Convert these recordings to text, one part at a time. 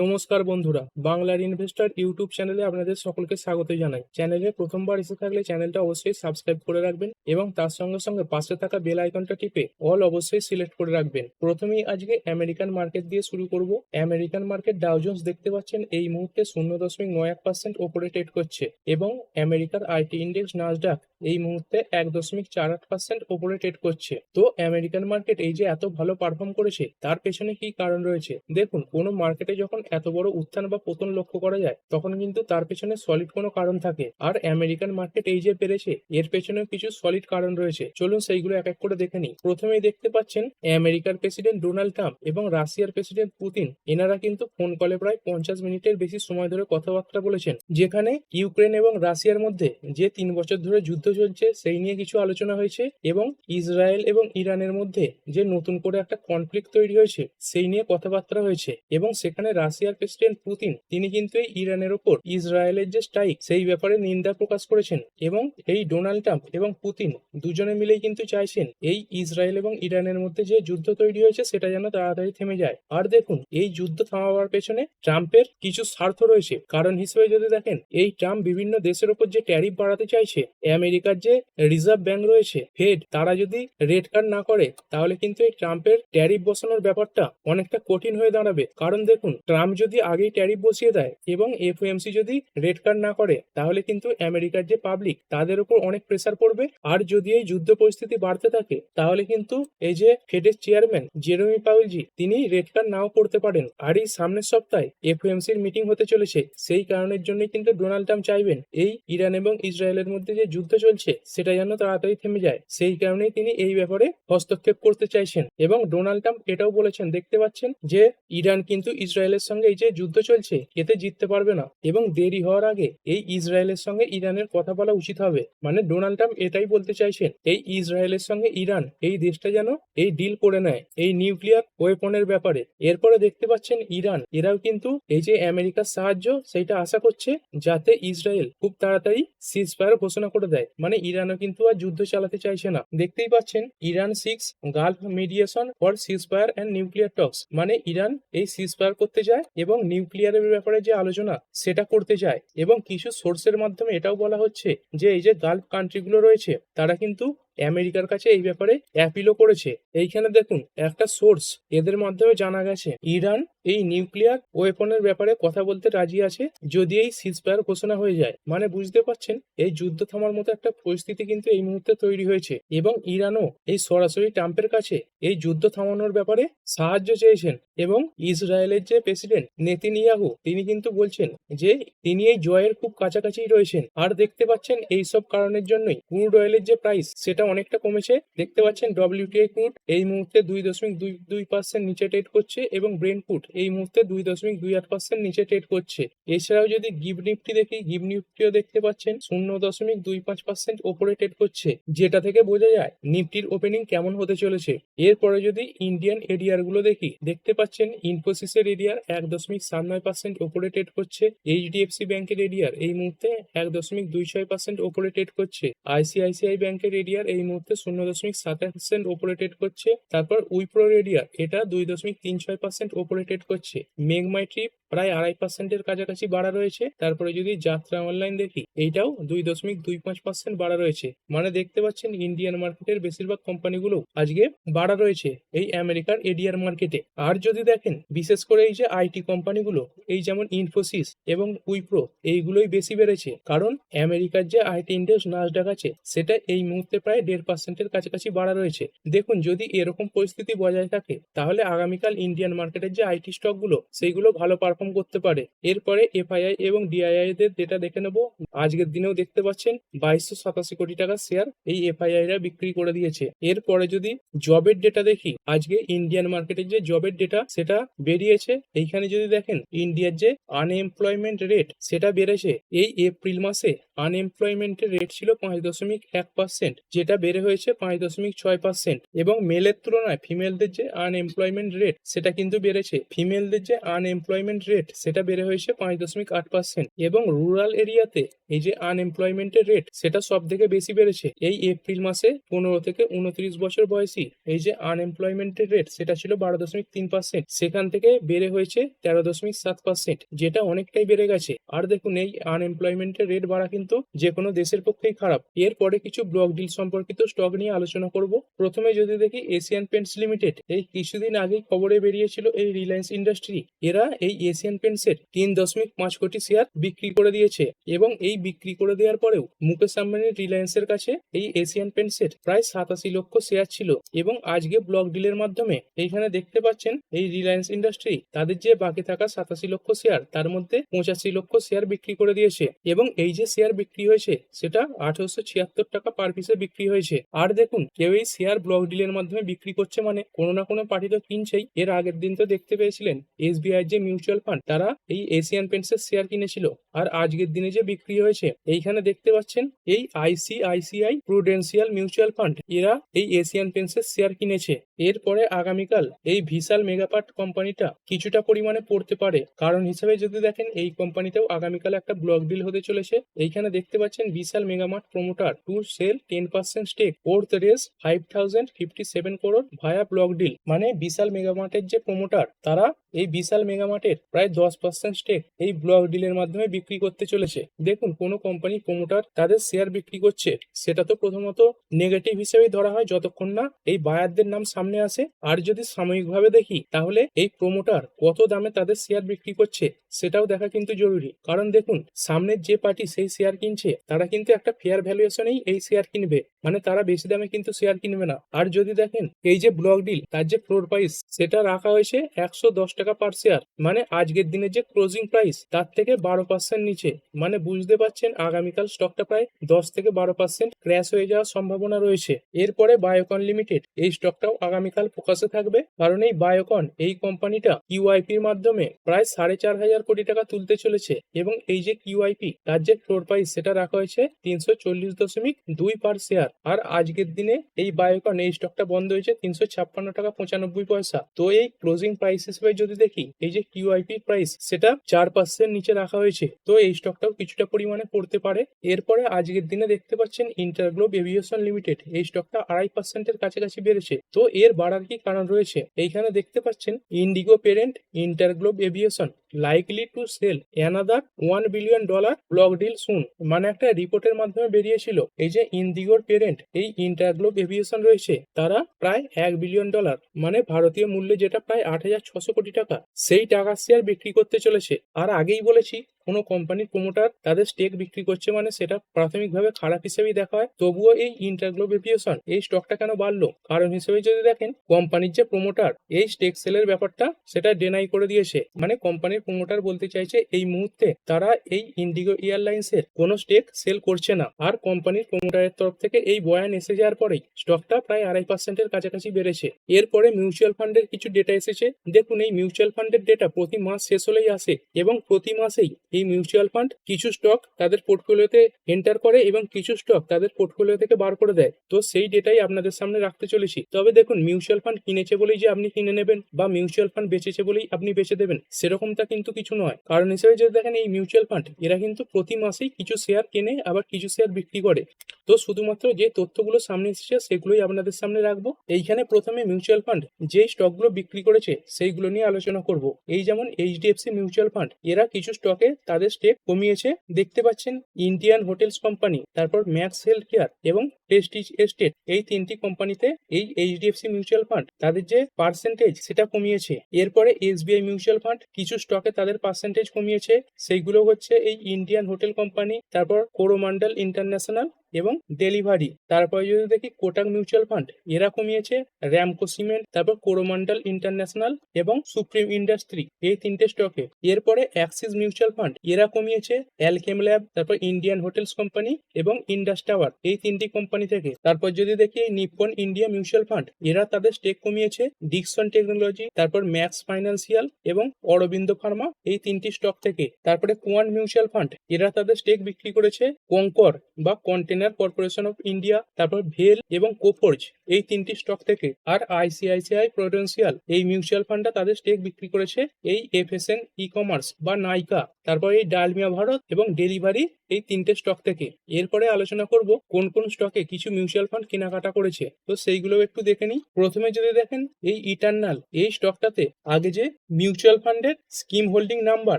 নমস্কার বন্ধুরা, বাংলার ইনভেস্টর ইউটিউব চ্যানেলে আপনাদের সকলকে স্বাগত জানাই। চ্যানেলে প্রথমবার এসে থাকলে চ্যানেলটা অবশ্যই সাবস্ক্রাইব করে রাখবেন এবং তার সঙ্গে সঙ্গে পাশে থাকা বেল আইকনটা টিপে অল অবশ্যই সিলেক্ট করে রাখবেন। প্রথমেই আজকে আমেরিকান মার্কেট দিয়ে শুরু করব। আমেরিকান মার্কেট ডাউজন্স দেখতে পাচ্ছেন, এই মুহূর্তে শূন্য দশমিক নয় এক পার্সেন্ট ওপরে ট্রেড করছে এবং আমেরিকার আইটি ইন্ডেক্স নাসডাক এই মুহূর্তে এক দশমিক চার আট পার্সেন্ট ওপরে ট্রেড করছে। তো আমেরিকান মার্কেট এই যে এত ভালো পারফর্ম করেছে, তার পেছনে কি কারণ রয়েছে? দেখুন, কোনো মার্কেটে যখন এত বড় উত্থান বা পতন লক্ষ্য করা যায়, তখন কিন্তু তার পেছনে সলিড কোনো কারণ থাকে। আর আমেরিকান মার্কেট এই যে পেরেছে, এর পেছনেও কিছু সলিড কারণ রয়েছে। চলুন সেইগুলো এক এক করে দেখে নিই। প্রথমেই দেখতে পাচ্ছেন আমেরিকার প্রেসিডেন্ট ডোনাল্ড ট্রাম্প এবং রাশিয়ার প্রেসিডেন্ট পুতিন এনারা কিন্তু ফোন কলে প্রায় পঞ্চাশ মিনিটের বেশি সময় ধরে কথাবার্তা বলেছেন, যেখানে ইউক্রেন এবং রাশিয়ার মধ্যে যে তিন বছর ধরে যুদ্ধ চলছে, সেই নিয়ে কিছু আলোচনা হয়েছে এবং ইসরায়েল এবং ইরানের মধ্যে যে নতুন করে একটা কনফ্লিক্ট তৈরি হয়েছে, সেই নিয়ে কথাবার্তা হয়েছে এবং সেখানে রাশিয়ার প্রেসিডেন্ট পুতিন, তিনি কিন্তু এই ইরানের ওপর ইসরায়েলের যে স্ট্রাইক সেই ব্যাপারে নিন্দা প্রকাশ করেছেন এবং এই ডোনাল্ড ট্রাম্প এবং পুতিন দুজনে মিলেই কিন্তু চাইছেন এই ইসরায়েল এবং ইরানের মধ্যে যে যুদ্ধ তৈরি হয়েছে, সেটা যেন তাড়াতাড়ি থেমে যায়। আর দেখুন, এই যুদ্ধ থামাবার পেছনে ট্রাম্পের কিছু স্বার্থ রয়েছে। কারণ হিসেবে যদি দেখেন, এই ট্রাম্প বিভিন্ন দেশের ওপর যে ট্যারিফ বাড়াতে চাইছে, আমেরিকার যে রিজার্ভ ব্যাংক রয়েছে ফেড তারা যদি রেড কার্ড না করে, তাহলে কিন্তু এই ট্রাম্পের ট্যারিফ বসানোর ব্যাপারটা অনেকটা কঠিন হয়ে দাঁড়াবে। কারণ দেখুন ট্রাম্প যদি আগেই ট্যারিফ বসিয়ে দেয় এবং এফওএমসি যদি রেড কার্ড না করে, তাহলে কিন্তু আমেরিকার যে পাবলিক তাদের উপর অনেক প্রেসার পড়বে। আর যদি এই যুদ্ধ পরিস্থিতি বাড়তে থাকে, তাহলে কিন্তু এই যে ফেডের চেয়ারম্যান জেরোমি পাউলজি তিনি রেড কার্ড নাও করতে পারেন। আর এই সামনের সপ্তাহে এফওএমসির মিটিং হতে চলেছে, সেই কারণের জন্যই কিন্তু ডোনাল্ড ট্রাম্প চাইবেন এই ইরান এবং ইসরায়েলের মধ্যে যে যুদ্ধ চলছে, সেটা যেন তাড়াতাড়ি থেমে যায়। সেই কারণেই তিনি এই ব্যাপারে হস্তক্ষেপ করতে চাইছেন। এবং ডোনাল্ড ট্রাম্প এটাও বলেছেন, দেখতে পাচ্ছেন যে ইরান কিন্তু ইসরায়েলের সঙ্গে এই যে যুদ্ধ চলছে, এতে জিততে পারবে না। এবং দেরি হওয়ার আগে এই ইসরায়েলের সঙ্গে ইরানের কথা বলা উচিত হবে। মানে ডোনাল্ড ট্রাম্প এটাই বলতে চাইছেন, এই ইসরায়েলের সঙ্গে ইরান, এই দেশটা যেন এই ডিল করে নেয়, এই নিউক্লিয়ার ওয়েপনের ব্যাপারে। এরপরে দেখতে পাচ্ছেন ইরান, এরাও কিন্তু এই যে আমেরিকার সাহায্য, সেইটা আশা করছে যাতে ইসরায়েল খুব তাড়াতাড়ি সিজ ফায়ার ঘোষণা করে দেয়। মানে ইরানও কিন্তু আর যুদ্ধ চালাতে চাইছে না। দেখতেই পাচ্ছেন Iran six Gulf mediation for ceasefire and nuclear talks মানে ইরান এই সিজ ফায়ার করতে যায় এবং নিউক্লিয়ারের ব্যাপারে যে আলোচনা সেটা করতে যায় এবং কিছু সোর্সের মাধ্যমে এটাও বলা হচ্ছে যে এই যে গালফ কান্ট্রিগুলো রয়েছে, তারা কিন্তু আমেরিকার কাছে এই ব্যাপারে অ্যাপিলও করেছে। এইখানে দেখুন, একটা সোর্স এদের মাধ্যমে জানা গেছে, ইরান এই নিউক্লিয়ার ওয়েপনের ব্যাপারে কথা বলতে রাজি আছে, যদি এই সিজফায়ার ঘোষণা হয়ে যায়। মানে বুঝতে পারছেন, এই যুদ্ধ থামার মতো একটা পরিস্থিতি কিন্তু এই মুহূর্তে তৈরি হয়েছে এবং ইরানও এই সরাসরি ট্রাম্পের কাছে এই যুদ্ধ থামানোর ব্যাপারে সাহায্য চেয়েছেন এবং ইসরায়েলের যে প্রেসিডেন্ট নেতিনিয়াহু, তিনি কিন্তু বলছেন যে তিনি এই জয়ের খুব কাছাকাছি রয়েছেন। আর দেখতে পাচ্ছেন এই সব কারণের জন্যই ক্রুড অয়েলের যে প্রাইস সেটা অনেকটা কমেছে। দেখতে পাচ্ছেন ডব্লিউটিআই ক্রুড এই মুহূর্তে দুই দশমিক দুই দুই পার্সেন্ট নিচে ট্রেড করছে এবং ব্রেন ফুড এই মুহূর্তে দুই দশমিক দুই আট পার্সেন্ট নিচে ট্রেড করছে। এছাড়াও যদি গিভ নিফটি দেখি গিভ নিফটিও দেখতে পাচ্ছেন শূন্য দশমিক দুই পাঁচ পার্সেন্ট ওপরে ট্রেড করছে। যেটা থেকে বোঝা যায় নিফটির ওপেনিং কেমন হতে চলেছে। এরপরে যদি ইন্ডিয়ান এডিআরগুলো দেখি, দেখতে পাচ্ছেন ইনফোসিসের এডিআর এক দশমিক সাত নয় পার্সেন্ট ওপরে ট্রেড করছে। এইচডিএফসি ব্যাংকের এডিআর এই মুহূর্তে এক দশমিক দুই ছয় পার্সেন্ট ওপরে ট্রেড করছে। আইসিআইসিআই ব্যাংকের এডিআর এই মুহূর্তে শূন্য দশমিক সাত এক পার্সেন্ট ওপরে করছে। তারপর উইপ্রো রেডিয়া, এটা দুই দশমিক তিন ছয় পার্সেন্ট ওপরে করছে। মেঘমাই ট্রিপ প্রায় আড়াই পার্সেন্টের কাছাকাছি বাড়া রয়েছে। তারপরে যদি যাত্রা অনলাইন দেখি, এইটাও দুই দশমিক দুই পাঁচ পার্সেন্ট বাড়া রয়েছে। মানে দেখতে পাচ্ছেন ইন্ডিয়ান মার্কেটের বেশিরভাগ কোম্পানিগুলো আজকে বাড়া রয়েছে এই আমেরিকার এডিআর মার্কেটে আর যদি দেখেন, বিশেষ করে এই যে আইটি কোম্পানিগুলো এই যেমন ইনফোসিস এবং উইপ্রো এইগুলোই বেশি বেড়েছে। কারণ আমেরিকার যে আইটি ইন্ডেক্স নাসডাক আছে, সেটা এই মুহূর্তে প্রায় দেড় পার্সেন্টের কাছাকাছি বাড়া রয়েছে। দেখুন, যদি এরকম পরিস্থিতি বজায় থাকে, তাহলে আগামীকাল ইন্ডিয়ান মার্কেটের যে আইটি স্টকগুলো সেইগুলো ভালো পারফর্ম করতে পারে। এরপরে এফআইআই এবং ডিআইআই দের ডেটা দেখে নেব। আজকের দিনেও দেখতে পাচ্ছেন বাইশশো সাতাশি কোটি টাকার শেয়ার এই এফআইআই রা বিক্রি করে দিয়েছে। এরপরে যদি জবের ডেটা দেখি, আজকে ইন্ডিয়ান মার্কেটের যে জবের ডেটা সেটা বেরিয়েছে। এইখানে যদি দেখেন ইন্ডিয়ার যে আনএমপ্লয়মেন্ট রেট সেটা বেড়েছে। এই এপ্রিল মাসে আনএমপ্লয়মেন্টের রেট ছিল পাঁচ দশমিক এক পার্সেন্ট যেটা বেড়ে হয়েছে পাঁচ দশমিক ছয় পার্সেন্ট এবং মেলের তুলনায় ফিমেলদের যে আনএমপ্লয়মেন্ট রেট সেটা কিন্তু বেড়েছে। ফিমেলদের যে আনএমপ্লয়মেন্ট রেট সেটা বেড়ে হয়েছে পাঁচ দশমিক আট পার্সেন্ট এবং রুরাল এরিয়াতে এই যে আনএমপ্লয়মেন্টের রেট সেটা সব থেকে বেশি বেড়েছে এই এপ্রিল মাসে পনেরো থেকে উনত্রিশ বছর বয়সী এই যে আনএমপ্লয়মেন্টের রেট সেটা ছিল বারো দশমিক তিন পার্সেন্ট সেখান থেকে বেড়ে হয়েছে তেরো দশমিক সাত পার্সেন্ট যেটা অনেকটাই বেড়ে গেছে। আর দেখুন, এই আনএমপ্লয়মেন্টের রেট বাড়া কিন্তু যে কোনো দেশের পক্ষেই খারাপ। এরপরে কিছু ব্লক ডিল সম্পর্কিত স্টক নিয়ে আলোচনা করব। প্রথমে যদি দেখি এশিয়ান পেন্টস লিমিটেড এই কিছুদিন আগেই খবরে বেরিয়েছিল এই রিলায়েন্স ইন্ডাস্ট্রি এরা এই এশিয়ান পেন্টসের তিন দশমিক পাঁচ কোটি শেয়ার বিক্রি করে দিয়েছে। এবং এই বিক্রি করে দেওয়ার পরেও মুকেশ আম্বানির রিলায়েন্সের কাছে এই এশিয়ান পেন্টসের প্রায় সাতাশি লক্ষ শেয়ার ছিল। এবং আজকে ব্লক ডিলের মাধ্যমে এইখানে দেখতে পাচ্ছেন এই রিলায়েন্স ইন্ডাস্ট্রি তাদের যে বাকি থাকা সাতাশি লক্ষ শেয়ার তার মধ্যে পঁচাশি লক্ষ শেয়ার বিক্রি করে দিয়েছে। এবং এই যে শেয়ার বিক্রি হয়েছে, সেটা আঠারোশো ছিয়াত্তর টাকা পার পিসে বিক্রি হয়েছে। আর দেখুন, কেউ এই শেয়ার ব্লক ডিলের মাধ্যমে বিক্রি করছে মানে কোনো না কোনো পার্টি তো কিনছেই। এর আগের দিন তো দেখতে পেয়েছিলেন এসবিআই যে মিউচুয়াল ফান্ড তারা এই এশিয়ান পেন্টসের শেয়ার কিনেছিল। আর আজকের দিনে যে বিক্রি হয়েছে, এইখানে দেখতে পাচ্ছেন এই আইসিআইসিআই প্রুডেন্সিয়াল মিউচুয়াল ফান্ড এরা এই এশিয়ান পেন্টসের শেয়ার কিনেছে। এরপরে আগামীকাল এই ভিশাল মেগাপার্ট কোম্পানিটা কিছুটা পরিমাণে পড়তে পারে। কারণ হিসেবে যদি দেখেন, এই কোম্পানিতেও আগামীকাল একটা ব্লক ডিল হতে চলেছে। এইখানে দেখতে পাচ্ছেন Vishal mega mart promoter to sell ten percent stake fourth race five thousand fifty seven crore via block deal. মানে বিশাল মেগামার্টের যে প্রমোটার, তারা এই বিশাল মেগামার্টের প্রায় দশ পার্সেন্ট স্টেক এই ব্লক ডিলের মাধ্যমে বিক্রি করতে চলেছে। দেখুন, কোনো কোম্পানি প্রমোটার তাদের শেয়ার বিক্রি করছে, সেটা তো প্রথমত নেগেটিভ হিসেবেই ধরা হয়, যতক্ষণ না এই বায়ারদের নাম সামনে আসে। আর যদি সাময়িকভাবে দেখি, তাহলে এই প্রমোটার কত দামে তাদের শেয়ার বিক্রি করছে, সেটাও দেখা কিন্তু জরুরি। কারণ দেখুন, সামনের যে পার্টি সেই শেয়ার কিনছে, তারা কিন্তু একটা ফেয়ার ভ্যালুয়েশনেই এই শেয়ার কিনবে। মানে তারা বেশি দামে কিন্তু শেয়ার কিনবে না। আর যদি দেখেন, এই যে ব্লক ডিল তার যে ফ্লোর প্রাইস সেটা রাখা হয়েছে একশো দশ টাকা পার শেয়ার মানে আজকের দিনে যে ক্লোজিং প্রাইস তার থেকে বারো পার্সেন্ট নিচে। মানে বুঝতে পারছেন, আগামীকাল স্টকটা প্রায় দশ থেকে বারো পার্সেন্ট ক্র্যাশ হয়ে যাওয়ার সম্ভাবনা রয়েছে। এরপরে বায়োকন লিমিটেড এই স্টকটাও আগামীকাল ফোকাসে থাকবে। কারণ এই বায়োকন এই কোম্পানিটা কিউআইপির মাধ্যমে প্রায় সাড়ে চার হাজার কোটি টাকা তুলতে চলেছে এবং এই যে কিউআইপি তার যে ফ্লোর প্রাইস সেটা রাখা হয়েছে তিনশো চল্লিশ দশমিক দুই পার শেয়ার আর আজকের দিনে এই বায়োকন এই স্টকটা বন্ধ হয়েছে তিনশো ছাপ্পান্ন টাকা পঁচানব্বই পয়সা। তো এই ক্লোজিং প্রাইস হিসেবে যদি দেখি, এই যে কিউআইপি প্রাইস সেটা চার পার্সেন্ট নিচে রাখা হয়েছে। তো এই স্টকটাও কিছুটা পরিমাণে পড়তে পারে। এরপরে আজকের দিনে দেখতে পাচ্ছেন ইন্টারগ্লোব এভিয়েশন লিমিটেড এই স্টকটা আড়াই পার্সেন্টের কাছাকাছি বেড়েছে। তো এর বাড়ার কি কারণ রয়েছে। এইখানে দেখতে পাচ্ছেন IndiGo parent InterGlobe Aviation likely to sell another one billion dollar block deal soon মানে একটা রিপোর্টের মাধ্যমে বেরিয়েছিল। এই যে ইন্ডিগোর পেরেন্ট এই ইন্টারগ্লোব এভিয়েশন রয়েছে, তারা প্রায় এক বিলিয়ন ডলার মানে ভারতীয় মূল্যে যেটা প্রায় আট হাজার ছশো কোটি টাকা। সেই টাকার শেয়ার বিক্রি করতে চলেছে। আর আগেই বলেছি কোনো কোম্পানির প্রমোটার তাদের স্টেক বিক্রি করছে মানে সেটা প্রাথমিকভাবে খারাপ হিসেবেই দেখা হয়। তবুও এই ইন্টারগ্লোব এভিয়েশন এই স্টকটা কেন বাড়লো? কারণ হিসেবে যদি দেখেন কোম্পানির যে প্রমোটার এই স্টেক সেলের ব্যাপারটা সেটা ডেনাই করে দিয়েছে। মানে কোম্পানির প্রমোটার বলতে চাইছে, এই মুহূর্তে তারা এই ইন্ডিগো এয়ারলাইন্স এর কোনো স্টেক সেল করছে না। আর কোম্পানির প্রমোটারের তরফ থেকে এই বয়ান এসে যাওয়ার পরেই স্টকটা প্রায় আড়াই পার্সেন্টের কাছাকাছি বেড়েছে। এরপরে মিউচুয়াল ফান্ডের কিছু ডেটা এসেছে। দেখুন, এই মিউচুয়াল ফান্ডের ডেটা প্রতি মাস শেষ হলেই আসে এবং প্রতি মাসেই এই মিউচুয়াল ফান্ড কিছু স্টক তাদের পোর্টফোলিওতে এন্টার করে এবং কিছু স্টক তাদের পোর্টফোলিও থেকে বার করে দেয়। তো সেই ডেটাই আপনাদের সামনে রাখতে চলেছি। তবে দেখুন মিউচুয়াল ফান্ড কিনেছে বলেই যে আপনি কিনে নেবেন বা মিউচুয়াল ফান্ড বেচেছে বলেই আপনি বেচে দেবেন, সেরকমটা কিন্তু কিছু নয়। কারণ হিসেবে যদি দেখেন, এই মিউচুয়াল ফান্ড এরা কিন্তু প্রতি মাসেই কিছু শেয়ার কেনে, আবার কিছু শেয়ার বিক্রি করে। তো শুধুমাত্র যে তথ্যগুলো সামনে এসেছে, সেগুলোই আপনাদের সামনে রাখব। এইখানে প্রথমে মিউচুয়াল ফান্ড যেই স্টকগুলো বিক্রি করেছে, সেইগুলো নিয়ে আলোচনা করব। এই যেমন এইচডিএফসি মিউচুয়াল ফান্ড এরা কিছু স্টকে তাদের স্টেক কমিয়েছে। দেখতে পাচ্ছেন ইন্ডিয়ান হোটেলস কোম্পানি তারপর ম্যাক্স হেলথ কেয়ার এবং প্রেস্টিজ এস্টেট এই তিনটি কোম্পানিতে এই এইচডিএফসি মিউচুয়াল ফান্ড তাদের যে পার্সেন্টেজ সেটা কমিয়েছে। এরপরে এসবিআই মিউচুয়াল ফান্ড কিছু স্টকে তাদের পার্সেন্টেজ কমিয়েছে। সেইগুলো হচ্ছে এই ইন্ডিয়ান হোটেল কোম্পানি তারপর কোরোমান্ডাল ইন্টারন্যাশনাল এবং ডেলিভারি তারপরে যদি দেখি কোটাক মিউচুয়াল ফান্ড এরা কমিয়েছে র্যামকো সিমেন্ট তারপর কোরোমান্ডাল ইন্টারন্যাশনাল এবং সুপ্রিম ইন্ডাস্ট্রি এই তিনটে স্টকে এরপরে অ্যাক্সিস মিউচুয়াল ফান্ড এরা কমিয়েছে অ্যালকেম ল্যাব তারপর ইন্ডিয়ান হোটেলস কোম্পানি এবং ইন্ডাস টাওয়ার এই তিনটি কোম্পানি থেকে। তারপর যদি দেখি এই নিপ্পন ইন্ডিয়া মিউচুয়াল ফান্ড, এরা তাদের স্টেক কমিয়েছে ডিকসন টেকনোলজি তারপর ম্যাক্স ফাইন্যান্সিয়াল এবং অরবিন্দ ফার্মা, এই তিনটি স্টক থেকে। তারপরে কোয়ান মিউচুয়াল ফান্ড এরা তাদের স্টেক বিক্রি করেছে কঙ্কর বা কন্টেনার কর্পোরেশন অফ ইন্ডিয়া তারপর ভেল এবং কোফোর্জ এই তিনটি স্টক থেকে আর আইসিআইসিআই প্রুডেন্সিয়াল এই মিউচুয়াল ফান্ডটা তাদের স্টেক বিক্রি করেছে এই এফএসএন ই কমার্স বা নাইকা তারপর এই ডালমিয়া ভারত এবং ডেলিভারি এই তিনটে স্টক থেকে। এরপরে আলোচনা করব কোন কোন স্টকে কিছু মিউচুয়াল ফান্ড কেনাকাটা করেছে। তো সেইগুলো একটু দেখে নিই। প্রথমে যদি দেখেন এই ইটার্নাল এই স্টকটাতে আগে যে মিউচুয়াল ফান্ডের স্কিম হোল্ডিং নাম্বার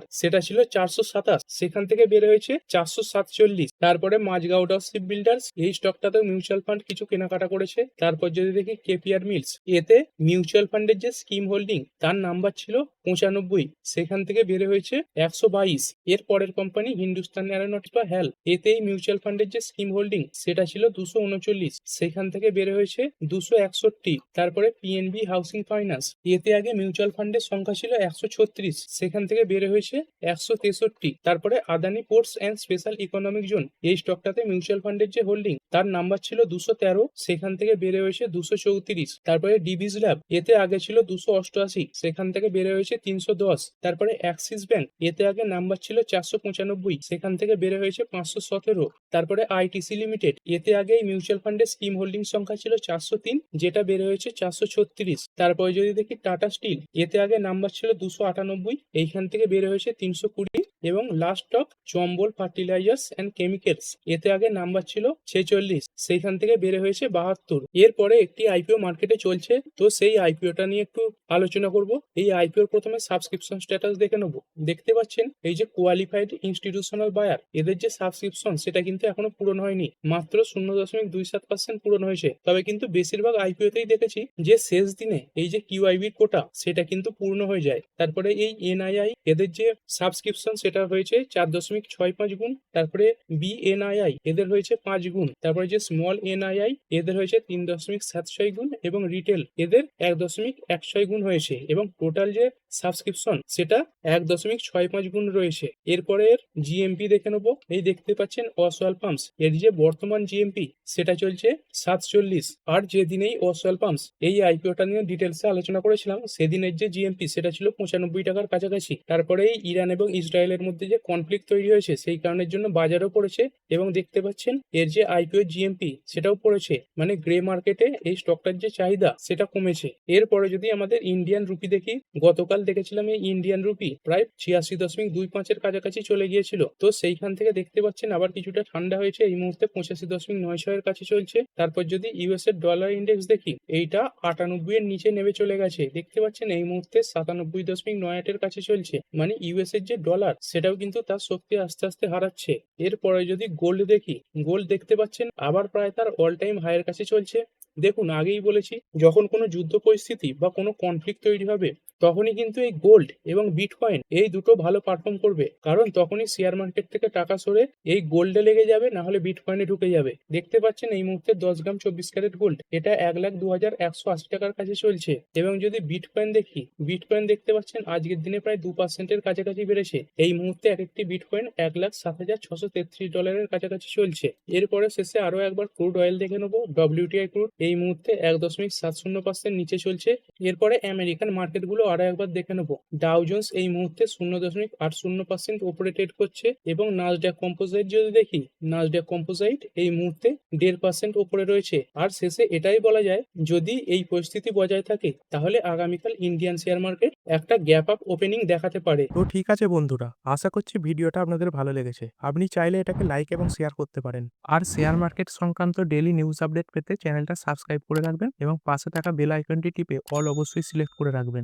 সেটা ছিল চারশো সাতাশ, সেখান থেকে বের হয়েছে চারশো সাতচল্লিশ। তারপরে মাঝগাঁও শিপ বিল্ডার্স এই স্টকটাতে মিউচুয়াল ফান্ড কিছু কেনাকাটা করেছে। তারপর যদি দেখি কেপিআর মিলস এতে মিউচুয়াল ফান্ডের যে স্কিম হোল্ডিং তার নাম্বার ছিল পঁচানব্বই। সেখান থেকে বের হয়েছে একশো বাইশ। এর পরের কোম্পানি হিন্দুস্তান অ্যারোনটিক্স বা হেল এতেই মিউচুয়াল ফান্ডের যে স্কিম হোল্ডিং সেটা ছিল দুশো উনচল্লিশ। সেখান থেকে বের হয়েছে দুশো একষট্টি। তারপরে পিএনবি হাউসিং ফাইন্যান্স এতে আগে মিউচুয়াল ফান্ডের সংখ্যা ছিল একশো ছত্রিশ। সেখান থেকে বের হয়েছে একশো তেষট্টি। তারপরে Adani ports and special economic zone এই স্টকটাতে মিউচুয়াল ফান্ডের যে হোল্ডিং তার নাম্বার ছিল দুশো তেরো। সেখান থেকে বেড়ে হয়েছে দুশো চৌত্রিশ। তারপরে ডিবিজ ল্যাব, এতে আগে ছিল দুশো অষ্টআশি, সেখান থেকে বেড়ে হয়েছে তিনশো দশ। তারপরে অ্যাক্সিস ব্যাংক, এতে আগে নাম্বার ছিল চারশো পঁচানব্বই, সেখান থেকে বেড়ে হয়েছে পাঁচশো সতেরো। তারপরে আইটিসি লিমিটেড, এতে আগে এই মিউচুয়াল ফান্ডের স্কিম হোল্ডিং সংখ্যা ছিল চারশো তিন, যেটা বেড়ে হয়েছে চারশো ছত্রিশ। তারপরে যদি দেখি টাটা স্টিল, এতে আগে নাম্বার ছিল দুশো আটানব্বই, এইখান থেকে বেড়ে হয়েছে তিনশো কুড়ি। এবং last stock Chambal fertilisers and chemicals এতে আগে নাম্বার ছিল ছেচল্লিশ, সেইখান থেকে বেড়ে হয়েছে বাহাত্তর। এরপরে একটি আইপিও মার্কেটে চলছে, তো সেই আইপিওটা নিয়ে একটু আলোচনা করব। এই আইপিওর প্রথমে সাবস্ক্রিপশন স্ট্যাটাস দেখে নেব। দেখতে পাচ্ছেন, এই যে কোয়ালিফাইড ইনস্টিটিউশনাল বায়ার এদের যে সাবস্ক্রিপশন সেটা কিন্তু এখনও পূরণ হয়নি। মাত্র শূন্য দশমিক দুই সাত পার্সেন্ট পূরণ হয়েছে। তবে কিন্তু বেশিরভাগ আইপিওতেই দেখেছি যে শেষ দিনে এই যে কিউআইবির কোটা সেটা কিন্তু পূর্ণ হয়ে যায়। তারপরে এই এনআইআই এদের যে সাবস্ক্রিপশন সেটা হয়েছে চার দশমিক ছয় পাঁচ গুণ, তারপরে বিএনআইআই এদের হয়েছে পাঁচ গুণ, তারপরে যে স্মল এনআইআই এদের হয়েছে তিন দশমিক সাত ছয় গুণ এবং রিটেল এদের এক দশমিক এক ছয় গুণ হয়েছে এবং টোটাল যে সাবস্ক্রিপশন, সেটা এক দশমিক ছয় পাঁচ গুণ রয়েছে। এরপরে এর জিএমপি দেখে নেব। এই দেখতে পাচ্ছেন অসওয়াল পাম্পস এর যে বর্তমান জিএমপি সেটা চলছে সাতচল্লিশ। আর যেদিনেই অসওয়াল পাম্পস এই আইপিওটা নিয়ে ডিটেলসে আলোচনা করেছিলাম, সেদিনের যে জিএমপি সেটা ছিল পঁচানব্বই টাকার কাছাকাছি। তারপরে এই ইরান এবং ইসরায়েলের মধ্যে যে কনফ্লিক্ট তৈরি হয়েছে, সেই কারণের জন্য বাজারও পড়েছে এবং দেখতে পাচ্ছেন এর যে আইপিও জিএমপি সেটাও পড়েছে। মানে গ্রে মার্কেটে এই স্টকটার যে চাহিদা, সেটা কমেছে। এরপরে যদি আমাদের ইন্ডিয়ান রুপি দেখি, গতকাল দেখেছিলাম এই ইন্ডিয়ান রুপি প্রায় ছিয়াশি দশমিক দুই পাঁচের কাছাকাছি চলে গিয়েছিল। তো সেইখান থেকে দেখতে পাচ্ছেন আবার কিছুটা ঠান্ডা হয়েছে, এই মুহূর্তে পঁচাশি দশমিক নয় ছয়ের কাছে চলছে। তারপর যদি ইউএস এর ডলার ইন্ডেক্স দেখি, এইটা আটানব্বই এর নিচে নেমে চলে গেছে। দেখতে পাচ্ছেন এই মুহূর্তে সাতানব্বই দশমিক নয় আটের কাছে চলছে। মানে ইউএস এর যে ডলার সেটাও কিন্তু তার শক্তি আস্তে আস্তে হারাচ্ছে। এরপরে যদি গোল্ড দেখি গোল্ড দেখতে পাচ্ছেন আবার প্রায় তার অল টাইম হাইয়ের কাছে চলছে। দেখুন, আগেই বলেছি, যখন কোনো যুদ্ধ পরিস্থিতি বা কোনো কনফ্লিক্ট তৈরি হবে তখনই কিন্তু এই গোল্ড এবং বিটকয়েন এই দুটো ভালো পারফর্ম করবে। কারণ তখনই শেয়ার মার্কেট থেকে টাকা সরে এই গোল্ডে লেগে যাবে, না হলে বিটকয়েনে ঢুকে যাবে। দেখতে পাচ্ছেন এই মুহূর্তে দশ গ্রাম চব্বিশ ক্যারেট গোল্ড এটা এক লাখ দু হাজার একশো আশি টাকার কাছে চলছে। এবং যদি বিটকয়েন দেখি বিটকয়েন দেখতে পাচ্ছেন আজকের দিনে প্রায় দু পার্সেন্টের কাছাকাছি বেড়েছে। এই মুহূর্তে এক একটি বিটকয়েন এক লাখ সাত হাজার ছশো তেত্রিশ ডলারের কাছাকাছি চলছে। এরপরে শেষে আরও একবার ক্রুড অয়েল দেখে নেব ডব্লিউটিআই ক্রুড এই মুহূর্তে এক দশমিক সাত শূন্য পার্সেন্ট নিচে চলছে। এরপরে আমেরিকান মার্কেটগুলো আরও একবার দেখে নেব। ডাউজন্স এই মুহূর্তে শূন্য দশমিক আট শূন্য পার্সেন্ট ওপরে ট্রেড করছে এবং নাজড্যাক কম্পোজাইট যদি দেখি নাজড্যাক কম্পোজাইট এই মুহূর্তে দেড় পার্সেন্ট ওপরে রয়েছে। আর শেষে এটাই বলা যায়, যদি এই পরিস্থিতি বজায় থাকে, তাহলে আগামীকাল ইন্ডিয়ান শেয়ার মার্কেট একটা গ্যাপ আপ ওপেনিং দেখাতে পারে। তো ঠিক আছে বন্ধুরা, আশা করছি ভিডিওটা আপনাদের ভালো লেগেছে। আপনি চাইলে এটাকে লাইক এবং শেয়ার করতে পারেন। আর শেয়ার মার্কেট সংক্রান্ত ডেলি নিউজ আপডেট পেতে চ্যানেলটা সাবস্ক্রাইব করে রাখবেন এবং পাশে থাকা বেল আইকনটি টিপে অল অবশ্যই সিলেক্ট করে রাখবেন।